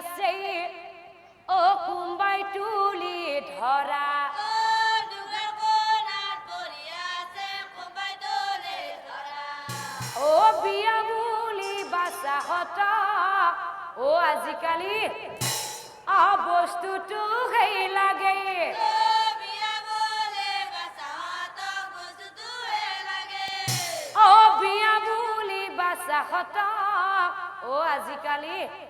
পড়িয়াছে ও কুম্বাই টুলি ধরা। ও বিয়া বুলি বাচা হত ও আজিকালি অ বস্তুটো সেই লাগে। ও বিয়া বুলি বাচা হত ও আজিকালি অ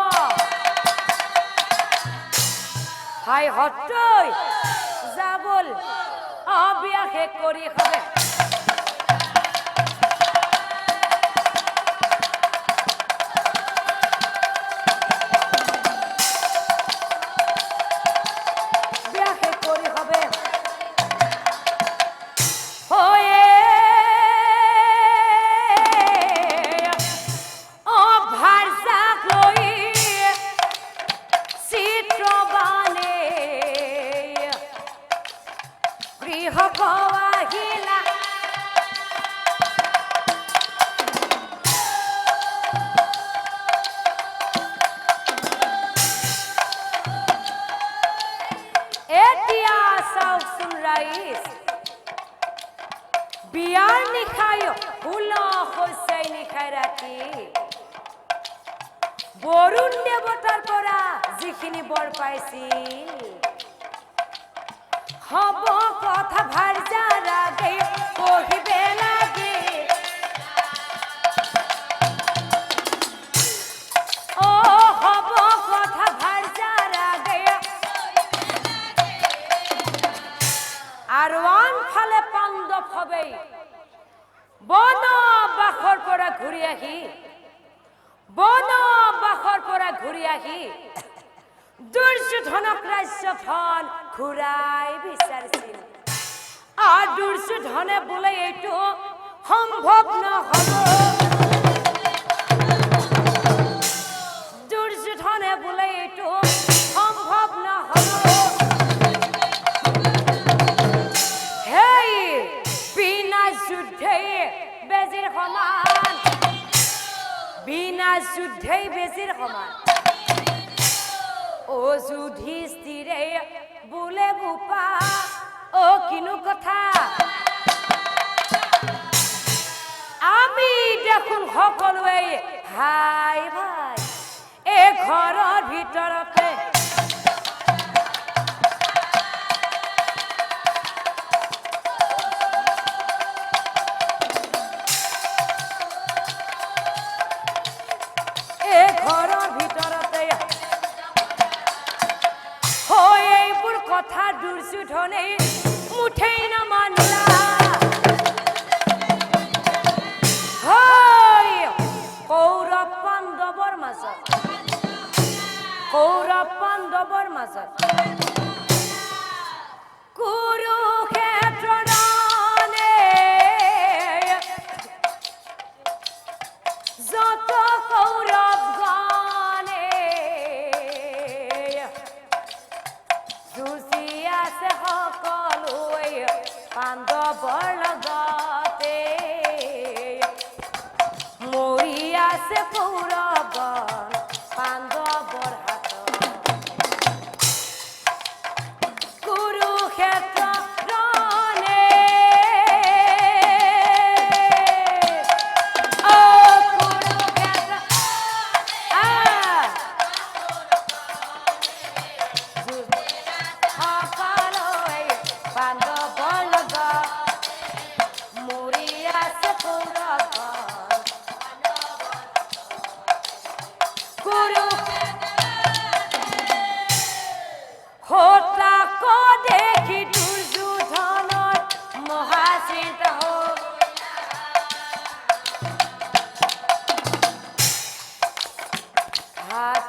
হাই হতৈ যাবল বল বিয়া করি কৰি বিয়াৰ নিখায় ষোল্ল শস্যাই নিখাই ৰাতি বৰুণ দেৱতাৰ পৰা যিখিনি বৰ পাইছিল হ'ব কথা যাৰাগে পঢ়িবে হবেই। বন বাখর পৰা ঘূৰি আহি, বন বাখর পৰা ঘূৰি আহি দুর্যোধনক রাজ্য ফল ঘূৰাই বিচাৰিছিল। আৰু দুর্যোধনে বোলে, এইটো সম্ভৱ নহ'ব। যুদ্ধেই বেজিৰ সমান ও যুধিষ্ঠিৰে বোলে বোপা ও কিনো কথা। আমি দেখোন সকলোৱে হাই পাণ্ডৱৰ মাজত। কৌৰৱ পাণ্ডৱৰ মাজত। কুৰুক্ষেত্ৰ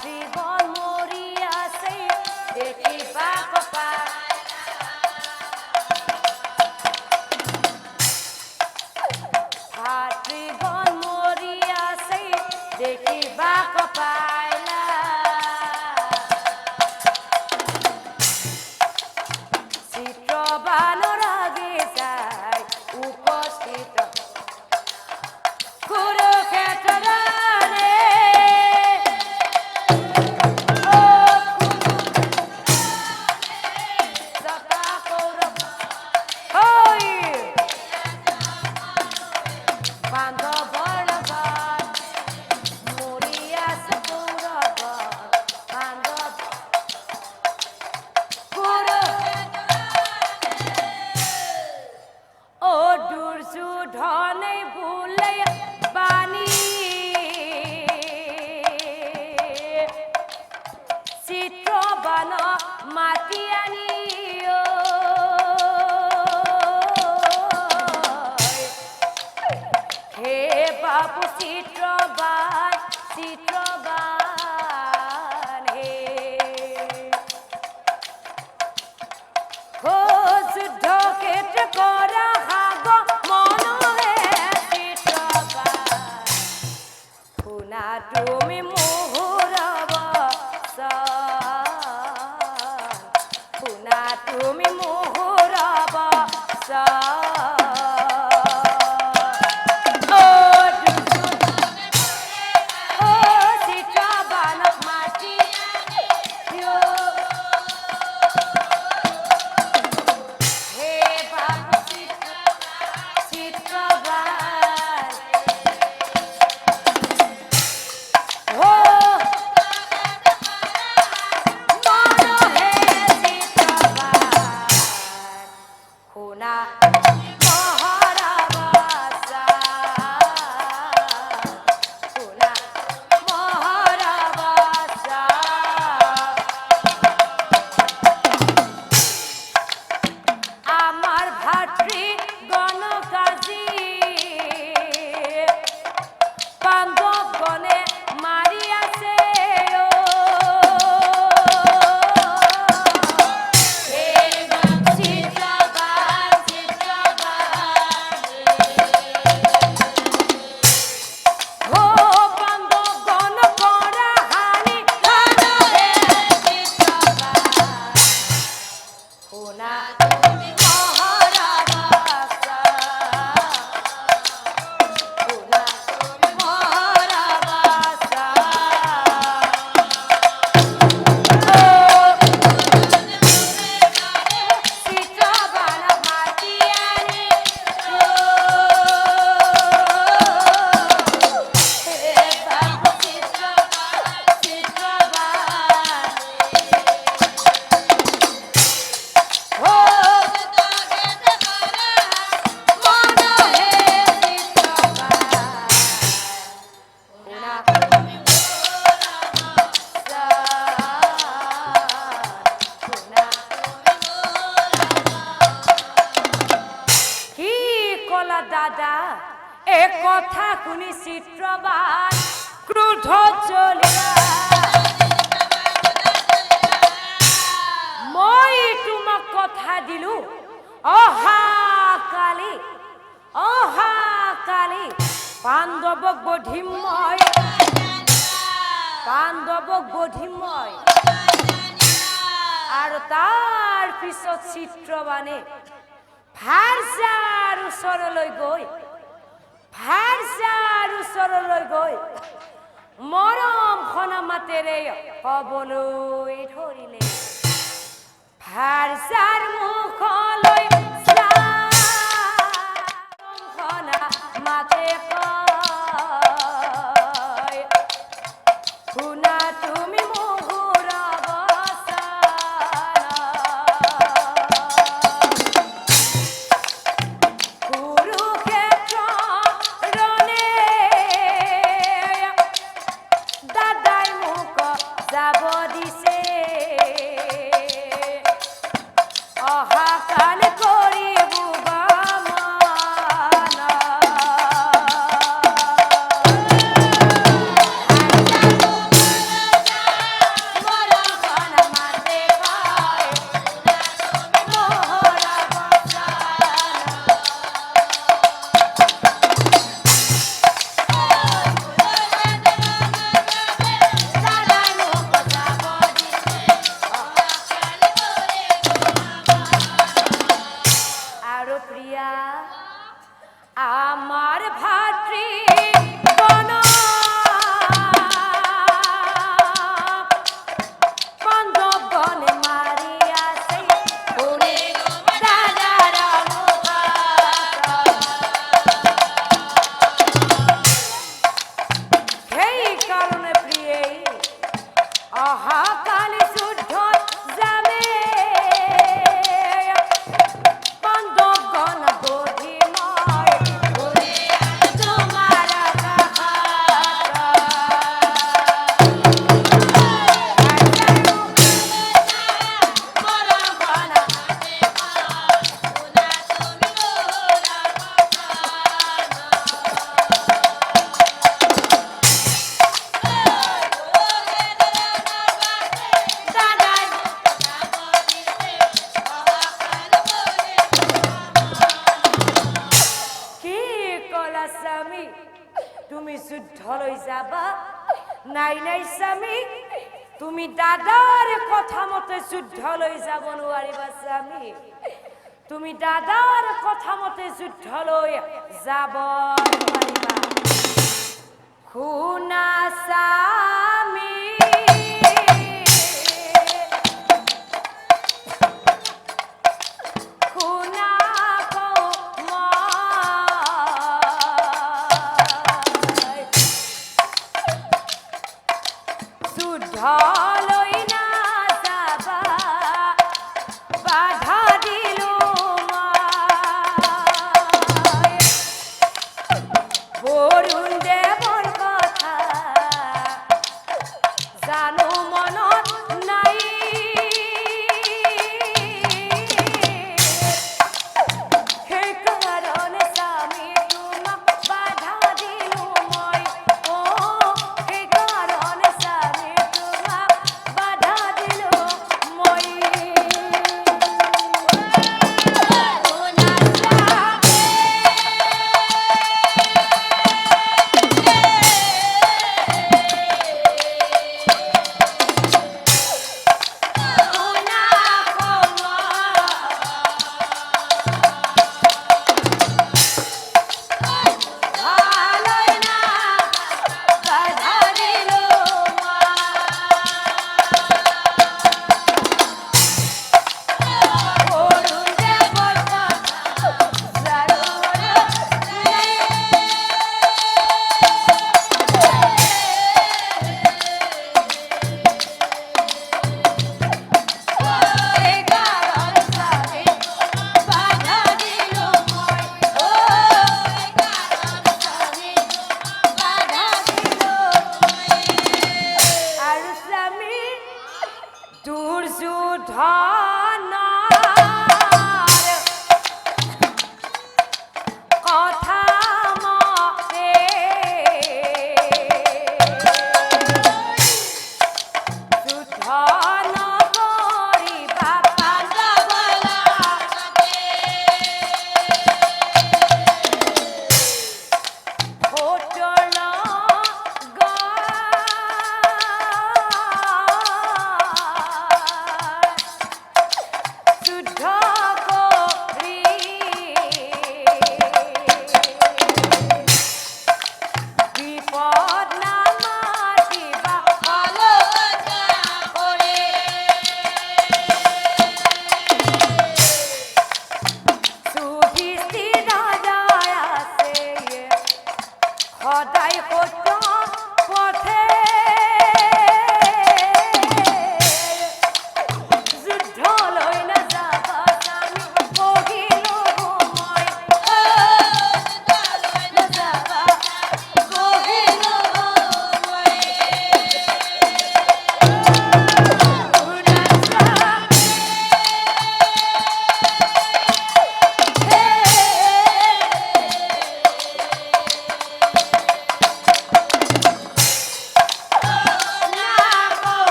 记得 띠 কথা কুনি চিত্রবান ক্রুধ মই তোমাক কথা দিলো অহা কালি অহা কালি পাণ্ডৱক বধিম মই পাণ্ডৱক বধিম মই আৰু তাৰ পিছত চিত্ৰবাণে ভাৰ্জাৰ ওচৰলৈ গৈ হারসার ওচৰলৈ গৈ মৰম খনামাতেৰে ক'বলৈ ধৰিলে। যুদ্ধ লই যাব নোৱাৰিবা স্বামী তুমি দাদাৰ কথা মতে যুদ্ধ লৈ যাব নোৱাৰিবা শুনা চা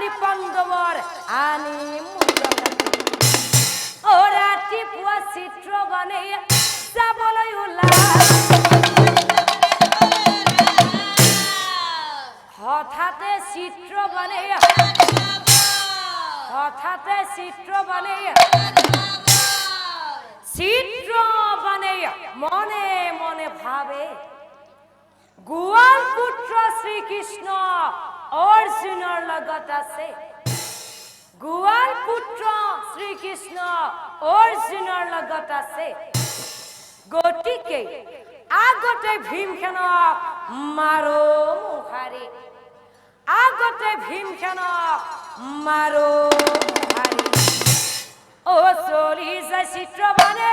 বলি পন্দবর আনি ৰাতি পুৱা চিত্ৰ গণে যাবলৈ ওলা হঠাতে চিত্ৰ গণে হঠাতে চিত্ৰ গণে চিত্ৰ বনে মনে মনে ভাবে, গোয়াল পুত্ৰ শ্ৰীকৃষ্ণ অৰ্জুনৰ লগত আছে গোৱাৰ পুত্ৰ শ্ৰীকৃষ্ণ অৰ্জুনৰ লগত আছে গতিকে আগতে ভীমসেনক মাৰো মুখাৰী আগতে ভীমসেনক মাৰো মুখাৰী অ চলি যায় চিত্ৰবাণে